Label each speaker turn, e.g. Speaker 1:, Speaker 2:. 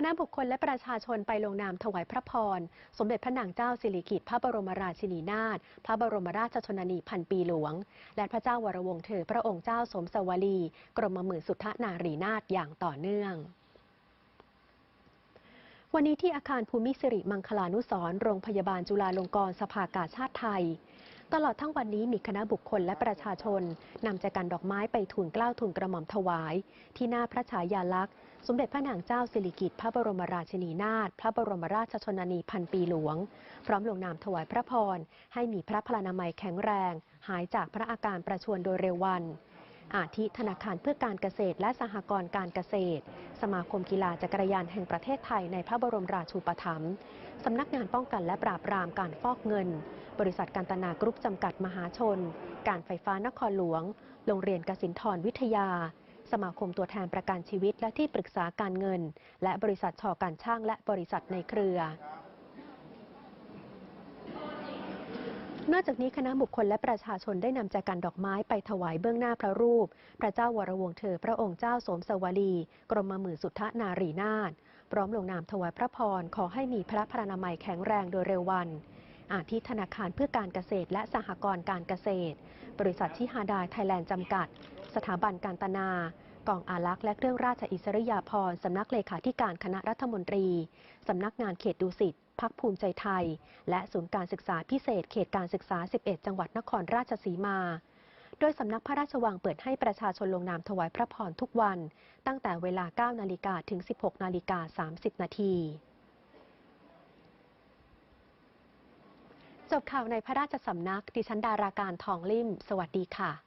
Speaker 1: คณะบุคคลและประชาชนไปลงนามถวายพระพร สมเด็จพระนางเจ้าสิริกิติ์พระบรมราชินีนาถ พระบรมราชชนนีพันปีหลวง และพระเจ้าวรวงศ์เธอพระองค์เจ้าสมสวลี กรมหมื่นสุทธนารีนาถอย่างต่อเนื่องวันนี้ที่อาคารภูมิสิริมังคลานุสรโรงพยาบาลจุฬาลงกรณ์สภากาชาติไทย ตลอดทั้งวันนี้มีคณะบุคคลและประชาชนนำใจกันดอกไม้ไปทูลเกล้าทูลกระหม่อมถวาย ที่หน้าพระฉายาลักษณ์ สมเด็จพระนางเจ้าสิริกิติ์พระบรมราชินีนาถพระบรมราชชนนีพันปีหลวง พร้อมลงนามถวายพระพร ให้มีพระพลานามัยแข็งแรง หายจากพระอาการประชวรโดยเร็ววัน อาทิธนาคารเพื่อการเกษตร และสหกรณ์การเกษตร สมาคมกีฬาจักรยานแห่งประเทศไทยในพระบรมราชูปถัมภ์สำนักงานป้องกันและปราบปรามการฟอกเงิน บริษัทการตนากรุ๊ปจำกัดมหาชน การไฟฟ้านครหลวง โรงเรียนกสินทรวิทยา สมาคมตัวแทนประกันชีวิตและที่ปรึกษาการเงิน และบริษัทชอการช่างและบริษัทในเครือ นอกจากนี้คณะบุคคลและประชาชนได้นำแจกันดอกไม้ไปถวายเบื้องหน้าพระรูป พระเจ้าวรวงเธอพระองค์เจ้าสมสวลี กรมหมื่นสุทธนารีนาถพร้อมลงนามถวายพระพร ขอให้มีพระพรานามัยแข็งแรงโดยเร็ววัน อาทิธนาคารเพื่อการเกษตรและสหกรณ์การเกษตร บริษัทชิฮาดายไทยแลนด์จำกัด สถาบันการตนา กองอารักษ์และเครื่องราชอิสริยาภรณ์สำนักเลขาธิการคณะรัฐมนตรี สำนักงานเขตดุสิตพักภูมิใจไทย และศูนย์การศึกษาพิเศษเขตการศึกษา 11 จังหวัดนครราชสีมา โดยสำนักพระราชวังเปิดให้ประชาชนลงนามถวายพระพรทุกวัน ตั้งแต่เวลา 9 นาฬิกาถึง 16 นาฬิกา 30 นาทีจบข่าวในพระราชสำนัก ดิฉันดาราการทองลิ่ม สวัสดีค่ะ